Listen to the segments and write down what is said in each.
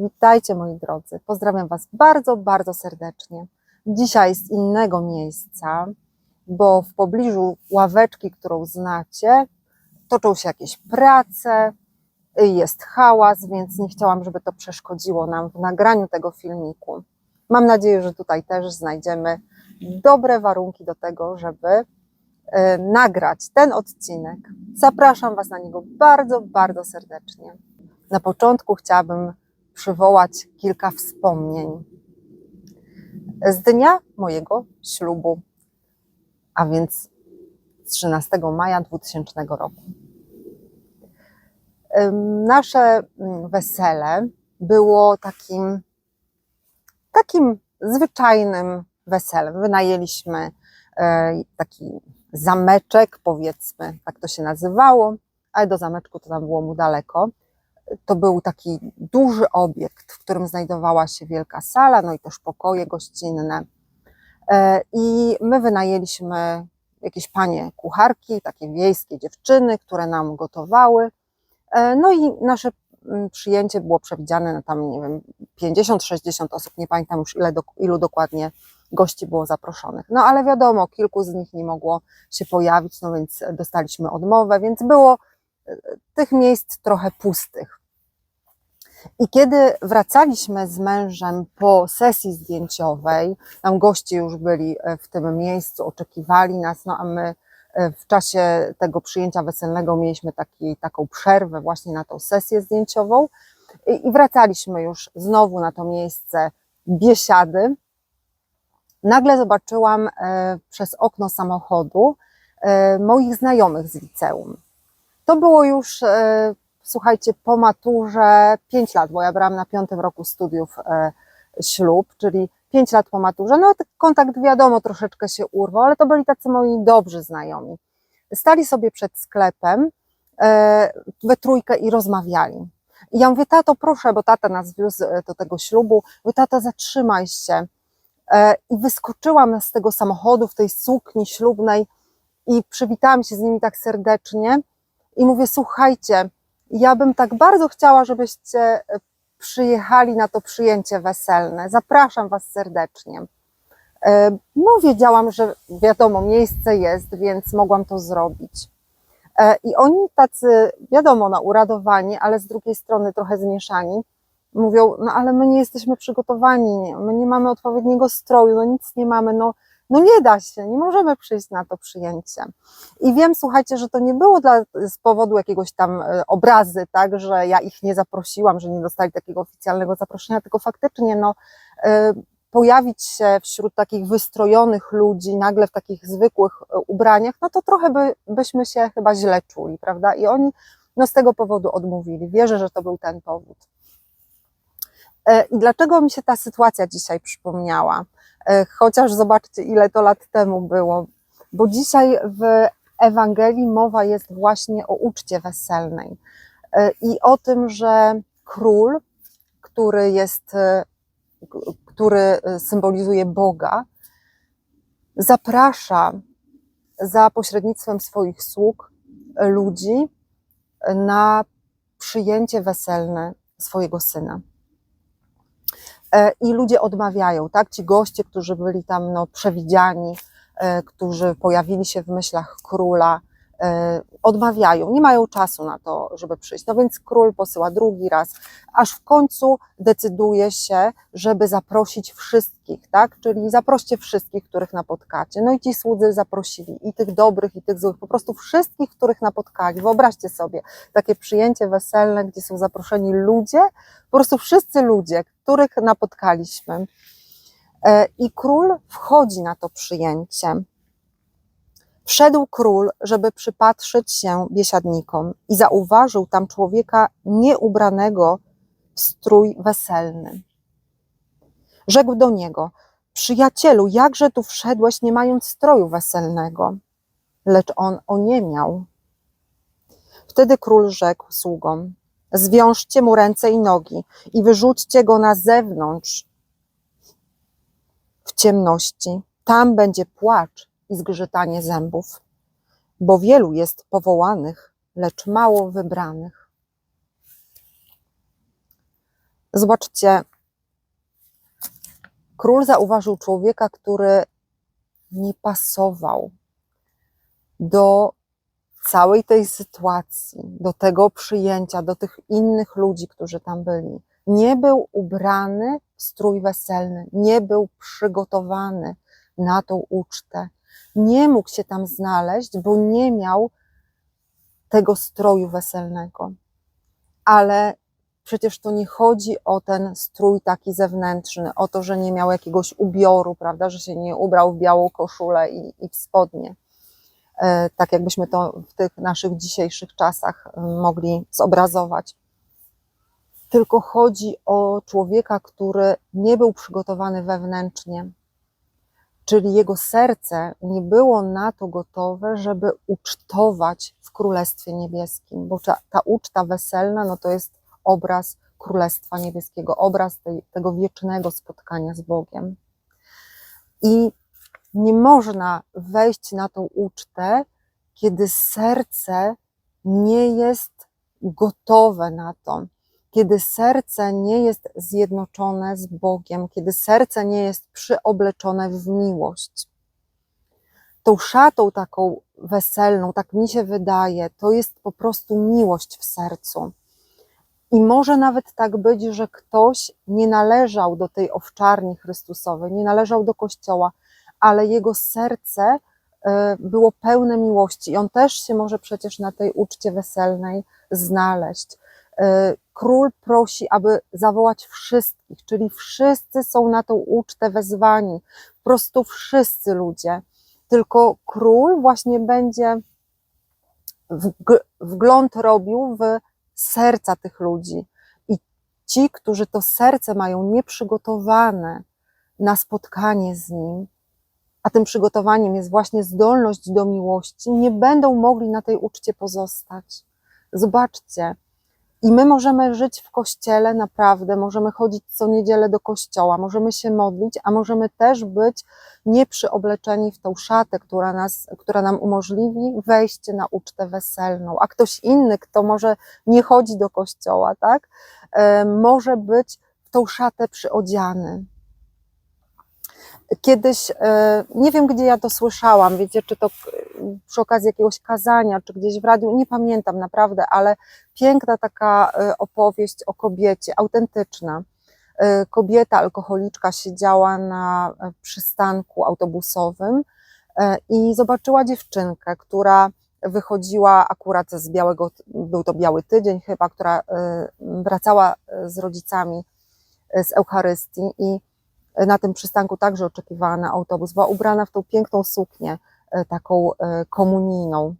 Witajcie moi drodzy. Pozdrawiam Was bardzo, bardzo serdecznie. Dzisiaj z innego miejsca, bo w pobliżu ławeczki, którą znacie, toczą się jakieś prace, jest hałas, więc nie chciałam, żeby to przeszkodziło nam w nagraniu tego filmiku. Mam nadzieję, że tutaj też znajdziemy dobre warunki do tego, żeby e, nagrać ten odcinek. Zapraszam Was na niego bardzo, bardzo serdecznie. Na początku chciałabym przywołać kilka wspomnień z dnia mojego ślubu, a więc 13 maja 2000 roku. Nasze mm, wesele było takim, takim zwyczajnym weselem. Wynajęliśmy e, taki zameczek, powiedzmy, tak to się nazywało, ale do zameczku to tam było mu daleko. To był taki duży obiekt, w którym znajdowała się wielka sala, no i też pokoje gościnne. E, I my wynajęliśmy jakieś panie kucharki, takie wiejskie dziewczyny, które nam gotowały. E, No i nasze mm, przyjęcie było przewidziane na tam, nie wiem, 50-60 osób, nie pamiętam już ile, ilu dokładnie gości było zaproszonych. No ale wiadomo, kilku z nich nie mogło się pojawić, no więc dostaliśmy odmowę, więc było e, tych miejsc trochę pustych. I kiedy wracaliśmy z mężem po sesji zdjęciowej, tam goście już byli e, w tym miejscu, oczekiwali nas, no a my e, w czasie tego przyjęcia weselnego mieliśmy taki, taką przerwę właśnie na tą sesję zdjęciową i, i wracaliśmy już znowu na to miejsce biesiady. Nagle zobaczyłam e, przez okno samochodu moich znajomych z liceum. To było już, słuchajcie, po maturze 5 lat, bo ja brałam na piątym roku studiów e, ślub, czyli 5 lat po maturze. No, kontakt wiadomo, troszeczkę się urwał, ale to byli tacy moi dobrzy znajomi. Stali sobie przed sklepem e, we trójkę i rozmawiali. I ja mówię, tato, proszę, bo tata nas wiózł e, do tego ślubu. Mówię, tata, zatrzymaj się. I wyskoczyłam z tego samochodu w tej sukni ślubnej i przywitałam się z nimi tak serdecznie. I mówię, słuchajcie, ja bym tak bardzo chciała, żebyście e, przyjechali na to przyjęcie weselne. Zapraszam Was serdecznie. E, No, wiedziałam, że wiadomo, miejsce jest, więc mogłam to zrobić. E, I oni tacy, wiadomo, no, uradowani, ale z drugiej strony trochę zmieszani, mówią, no ale my nie jesteśmy przygotowani, my nie mamy odpowiedniego stroju, no nic nie mamy, no, no nie da się, nie możemy przyjść na to przyjęcie. I wiem, słuchajcie, że to nie było dla, z powodu jakiegoś tam e, obrazy, tak, że ja ich nie zaprosiłam, że nie dostali takiego oficjalnego zaproszenia, tylko faktycznie, no, e, pojawić się wśród takich wystrojonych ludzi, nagle w takich zwykłych e, ubraniach, no to trochę by, byśmy się chyba źle czuli, prawda? I oni no, z tego powodu odmówili. Wierzę, że to był ten powód. I dlaczego mi się ta sytuacja dzisiaj przypomniała? E, Chociaż zobaczcie, ile to lat temu było, bo dzisiaj w Ewangelii mowa jest właśnie o uczcie weselnej E, i o tym, że król, który jest, e, który symbolizuje Boga, zaprasza za pośrednictwem swoich sług ludzi na przyjęcie weselne swojego syna. E, I ludzie odmawiają, tak? Ci goście, którzy byli tam no, przewidziani, e, którzy pojawili się w myślach króla, odmawiają, nie mają czasu na to, żeby przyjść. No więc król posyła drugi raz, aż w końcu decyduje się, żeby zaprosić wszystkich, tak? Czyli zaproście wszystkich, których napotkacie. No i ci słudzy zaprosili i tych dobrych, i tych złych, po prostu wszystkich, których napotkali. Wyobraźcie sobie takie przyjęcie weselne, gdzie są zaproszeni ludzie, po prostu wszyscy ludzie, których napotkaliśmy. E, I król wchodzi na to przyjęcie. Wszedł król, żeby przypatrzyć się biesiadnikom i zauważył tam człowieka nieubranego w strój weselny. Rzekł do niego: Przyjacielu, jakże tu wszedłeś, nie mając stroju weselnego? Lecz on oniemiał. Wtedy król rzekł sługom: Zwiążcie mu ręce i nogi i wyrzućcie go na zewnątrz w ciemności. Tam będzie płacz i zgrzytanie zębów, bo wielu jest powołanych, lecz mało wybranych. Zobaczcie, król zauważył człowieka, który nie pasował do całej tej sytuacji, do tego przyjęcia, do tych innych ludzi, którzy tam byli. Nie był ubrany w strój weselny, nie był przygotowany na tą ucztę. Nie mógł się tam znaleźć, bo nie miał tego stroju weselnego. Ale przecież to nie chodzi o ten strój taki zewnętrzny, o to, że nie miał jakiegoś ubioru, prawda, że się nie ubrał w białą koszulę i, i w spodnie. E, tak jakbyśmy to w tych naszych dzisiejszych czasach e, mogli zobrazować. Tylko chodzi o człowieka, który nie był przygotowany wewnętrznie, czyli jego serce nie było na to gotowe, żeby ucztować w Królestwie Niebieskim, bo ta, ta uczta weselna no to jest obraz Królestwa Niebieskiego, obraz tej, tego wiecznego spotkania z Bogiem. I nie można wejść na tą ucztę, kiedy serce nie jest gotowe na to, kiedy serce nie jest zjednoczone z Bogiem, kiedy serce nie jest przyobleczone w miłość. Tą szatą taką weselną, tak mi się wydaje, to jest po prostu miłość w sercu. I może nawet tak być, że ktoś nie należał do tej owczarni Chrystusowej, nie należał do kościoła, ale jego serce e, było pełne miłości i on też się może przecież na tej uczcie weselnej znaleźć. E, król prosi, aby zawołać wszystkich, czyli wszyscy są na tą ucztę wezwani, po prostu wszyscy ludzie. Tylko król właśnie będzie wgląd robił w serca tych ludzi. I ci, którzy to serce mają nieprzygotowane na spotkanie z nim, a tym przygotowaniem jest właśnie zdolność do miłości, nie będą mogli na tej uczcie pozostać. Zobaczcie, i my możemy żyć w kościele naprawdę, możemy chodzić co niedzielę do kościoła, możemy się modlić, a możemy też być nieprzyobleczeni w tą szatę, która, nas, która nam umożliwi wejście na ucztę weselną. A ktoś inny, kto może nie chodzi do kościoła, tak, e, może być w tą szatę przyodziany. Kiedyś, e, nie wiem gdzie ja to słyszałam, wiecie, czy to przy okazji jakiegoś kazania, czy gdzieś w radiu, nie pamiętam naprawdę, ale piękna taka e, opowieść o kobiecie, autentyczna. E, kobieta alkoholiczka siedziała na przystanku autobusowym i zobaczyła dziewczynkę, która wychodziła akurat z białego, był to biały tydzień chyba, która wracała z rodzicami z Eucharystii i na tym przystanku także oczekiwała na autobus. Była ubrana w tą piękną suknię, e, taką e, komunijną.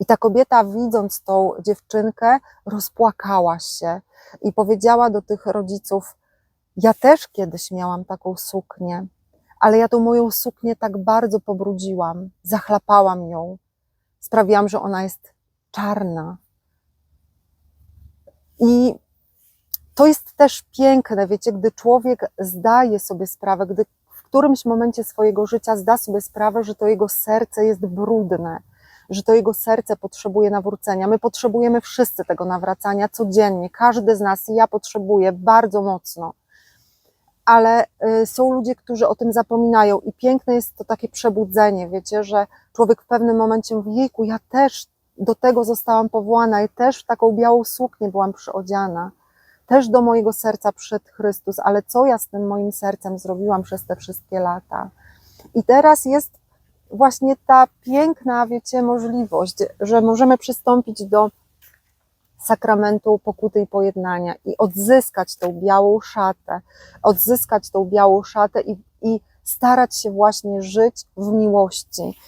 I ta kobieta, widząc tą dziewczynkę, rozpłakała się i powiedziała do tych rodziców: Ja też kiedyś miałam taką suknię, ale ja tą moją suknię tak bardzo pobrudziłam, zachlapałam ją, sprawiłam, że ona jest czarna. I to jest też piękne, wiecie, gdy człowiek zdaje sobie sprawę, gdy w którymś momencie swojego życia zda sobie sprawę, że to jego serce jest brudne, że to jego serce potrzebuje nawrócenia. My potrzebujemy wszyscy tego nawracania codziennie, każdy z nas, i ja potrzebuję bardzo mocno. Ale y, są ludzie, którzy o tym zapominają, i piękne jest to takie przebudzenie, wiecie, że człowiek w pewnym momencie mówi: Jejku, ja też do tego zostałam powołana, i też w taką białą suknię byłam przyodziana też do mojego serca przyszedł Chrystus, ale co ja z tym moim sercem zrobiłam przez te wszystkie lata? I teraz jest właśnie ta piękna, wiecie, możliwość, że możemy przystąpić do sakramentu pokuty i pojednania i odzyskać tą białą szatę, odzyskać tą białą szatę i, i starać się właśnie żyć w miłości.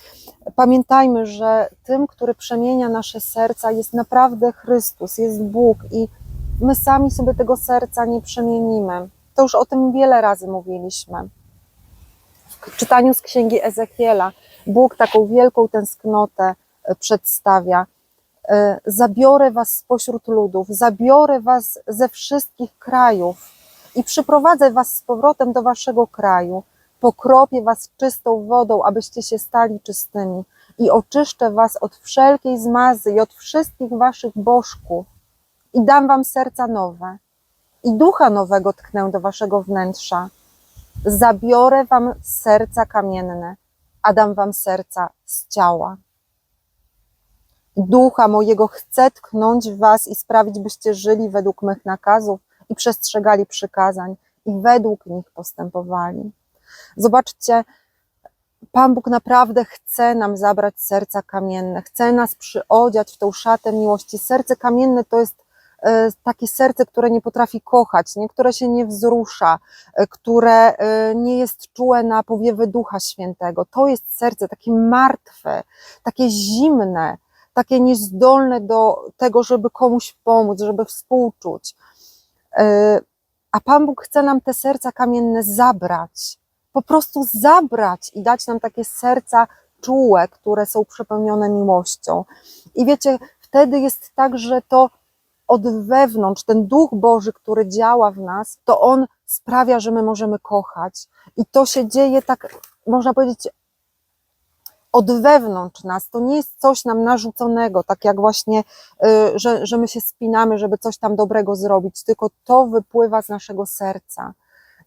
Pamiętajmy, że tym, który przemienia nasze serca, jest naprawdę Chrystus, jest Bóg i my sami sobie tego serca nie przemienimy. To już o tym wiele razy mówiliśmy. W czytaniu z księgi Ezechiela Bóg taką wielką tęsknotę e, przedstawia. E, zabiorę was spośród ludów, zabiorę was ze wszystkich krajów i przyprowadzę was z powrotem do waszego kraju. Pokropię was czystą wodą, abyście się stali czystymi i oczyszczę was od wszelkiej zmazy i od wszystkich waszych bożków i dam wam serca nowe. i ducha nowego tknę do waszego wnętrza. Zabiorę wam serca kamienne, a dam wam serca z ciała. Ducha mojego chcę tknąć w was i sprawić, byście żyli według mych nakazów i przestrzegali przykazań i według nich postępowali. Zobaczcie, Pan Bóg naprawdę chce nam zabrać serca kamienne, chce nas przyodziać w tą szatę miłości. Serce kamienne to jest takie serce, które nie potrafi kochać, nie? które się nie wzrusza, e, które e, nie jest czułe na powiewy Ducha Świętego. To jest serce takie martwe, takie zimne, takie niezdolne do tego, żeby komuś pomóc, żeby współczuć. A Pan Bóg chce nam te serca kamienne zabrać po prostu zabrać i dać nam takie serca czułe, które są przepełnione miłością. I wiecie, wtedy jest tak, że to od wewnątrz, ten duch Boży, który działa w nas, to on sprawia, że my możemy kochać. I to się dzieje tak, można powiedzieć, od wewnątrz nas. To nie jest coś nam narzuconego, tak jak właśnie, y, że, że my się spinamy, żeby coś tam dobrego zrobić, tylko to wypływa z naszego serca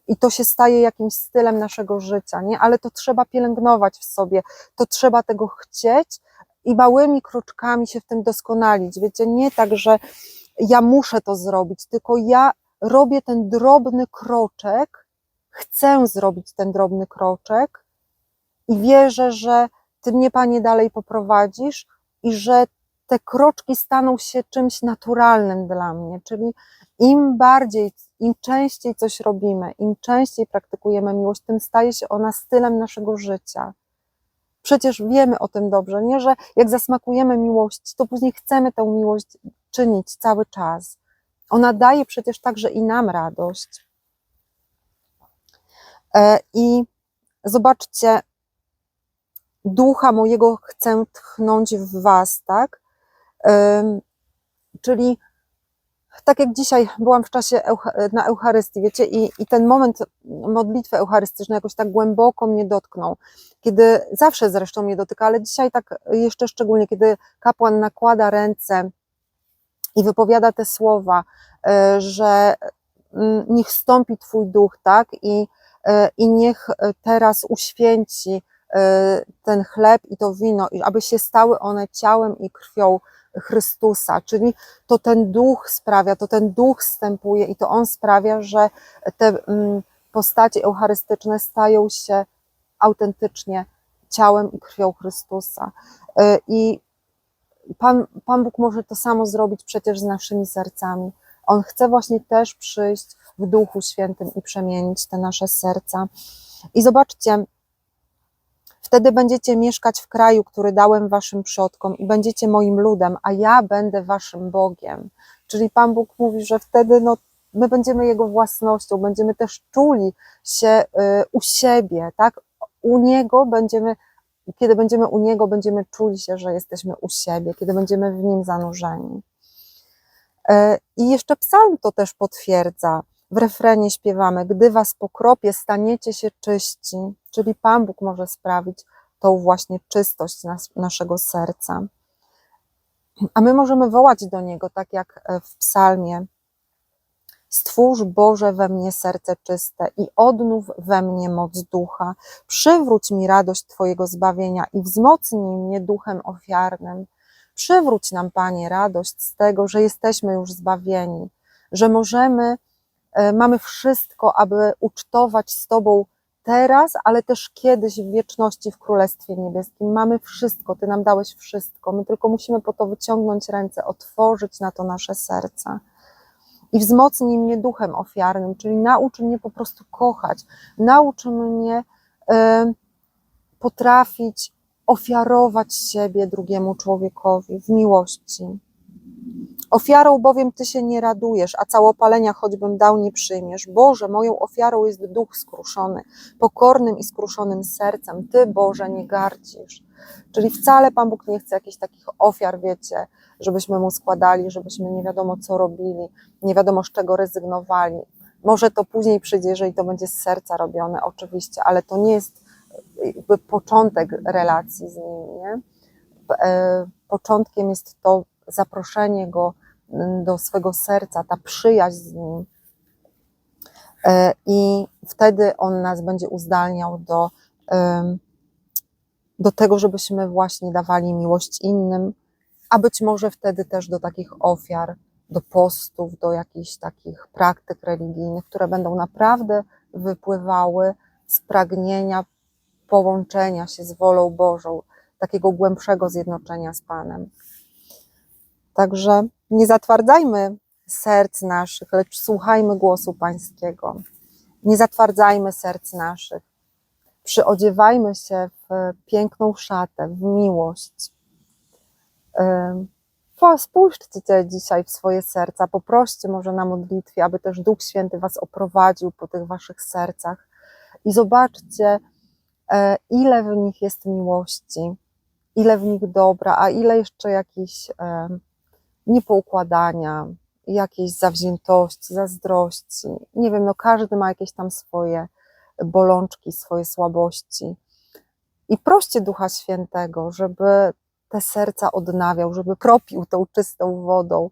i to się staje jakimś stylem naszego życia, nie? Ale to trzeba pielęgnować w sobie, to trzeba tego chcieć i małymi kroczkami się w tym doskonalić. Wiecie, nie tak, że ja muszę to zrobić, tylko ja robię ten drobny kroczek, chcę zrobić ten drobny kroczek i wierzę, że Ty mnie, Panie, dalej poprowadzisz i że te kroczki staną się czymś naturalnym dla mnie, czyli im bardziej, im częściej coś robimy, im częściej praktykujemy miłość, tym staje się ona stylem naszego życia. Przecież wiemy o tym dobrze, nie? że jak zasmakujemy miłości, to później chcemy tę miłość czynić cały czas. Ona daje przecież także i nam radość. E, I zobaczcie, ducha mojego chcę tchnąć w was, tak? Czyli tak jak dzisiaj byłam w czasie na Eucharystii, wiecie, i, i ten moment modlitwy eucharystycznej jakoś tak głęboko mnie dotknął, kiedy zawsze zresztą mnie dotyka, ale dzisiaj tak jeszcze szczególnie, kiedy kapłan nakłada ręce i wypowiada te słowa, e, że niech stąpi Twój duch, tak, i, e, i niech teraz uświęci e, ten chleb i to wino, aby się stały one ciałem i krwią Chrystusa, czyli to ten duch sprawia, to ten duch wstępuje i to on sprawia, że te postacie eucharystyczne stają się autentycznie ciałem i krwią Chrystusa. I Pan, Pan Bóg może to samo zrobić przecież z naszymi sercami. On chce właśnie też przyjść w Duchu Świętym i przemienić te nasze serca. I zobaczcie, Wtedy będziecie mieszkać w kraju, który dałem waszym przodkom i będziecie moim ludem, a ja będę waszym Bogiem. Czyli Pan Bóg mówi, że wtedy no, my będziemy Jego własnością, będziemy też czuli się y, u siebie, tak? U Niego będziemy, kiedy będziemy u Niego, będziemy czuli się, że jesteśmy u siebie, kiedy będziemy w Nim zanurzeni. Y, I jeszcze psalm to też potwierdza. W refrenie śpiewamy, gdy was pokropię, staniecie się czyści, czyli Pan Bóg może sprawić tą właśnie czystość nas, naszego serca. A my możemy wołać do Niego, tak jak e, w psalmie, Stwórz Boże we mnie serce czyste i odnów we mnie moc ducha. Przywróć mi radość Twojego zbawienia i wzmocnij mnie duchem ofiarnym. Przywróć nam, Panie, radość z tego, że jesteśmy już zbawieni, że możemy E, mamy wszystko, aby ucztować z Tobą teraz, ale też kiedyś w wieczności w Królestwie Niebieskim. Mamy wszystko, Ty nam dałeś wszystko. My tylko musimy po to wyciągnąć ręce, otworzyć na to nasze serca. I wzmocnij mnie duchem ofiarnym, czyli naucz mnie po prostu kochać. Naucz mnie y, potrafić ofiarować siebie drugiemu człowiekowi w miłości. Ofiarą bowiem Ty się nie radujesz, a całopalenia choćbym dał nie przyjmiesz. Boże, moją ofiarą jest duch skruszony, pokornym i skruszonym sercem. Ty, Boże, nie gardzisz. Czyli wcale Pan Bóg nie chce jakichś takich ofiar, wiecie, żebyśmy Mu składali, żebyśmy nie wiadomo co robili, nie wiadomo z czego rezygnowali. Może to później przyjdzie, jeżeli to będzie z serca robione, oczywiście, ale to nie jest jakby początek relacji z Nim, nie? E, początkiem jest to zaproszenie Go do swego serca, ta przyjaźń z Nim, E, I wtedy On nas będzie uzdalniał do, do tego, żebyśmy właśnie dawali miłość innym, a być może wtedy też do takich ofiar, do postów, do jakichś takich praktyk religijnych, które będą naprawdę wypływały z pragnienia połączenia się z wolą Bożą, takiego głębszego zjednoczenia z Panem. Także nie zatwardzajmy serc naszych, lecz słuchajmy głosu Pańskiego. Nie zatwardzajmy serc naszych. Przyodziewajmy się w piękną szatę, w miłość. Spójrzcie dzisiaj w swoje serca, poproście może na modlitwie, aby też Duch Święty Was oprowadził po tych Waszych sercach i zobaczcie, e, ile w nich jest miłości, ile w nich dobra, a ile jeszcze jakichś niepoukładania, jakiejś zawziętości, zazdrości. Nie wiem, no każdy ma jakieś tam swoje bolączki, swoje słabości. I proście Ducha Świętego, żeby te serca odnawiał, żeby kropił tą czystą wodą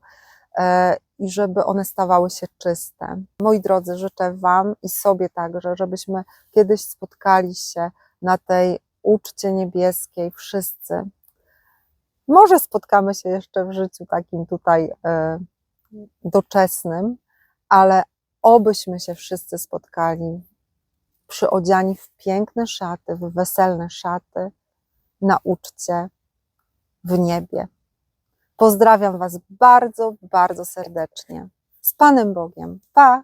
e, i żeby one stawały się czyste. Moi drodzy, życzę Wam i sobie także, żebyśmy kiedyś spotkali się na tej uczcie niebieskiej wszyscy. Może spotkamy się jeszcze w życiu takim tutaj e, doczesnym, ale obyśmy się wszyscy spotkali przyodziani w piękne szaty, w weselne szaty, na uczcie w niebie. Pozdrawiam Was bardzo, bardzo serdecznie. Z Panem Bogiem. Pa!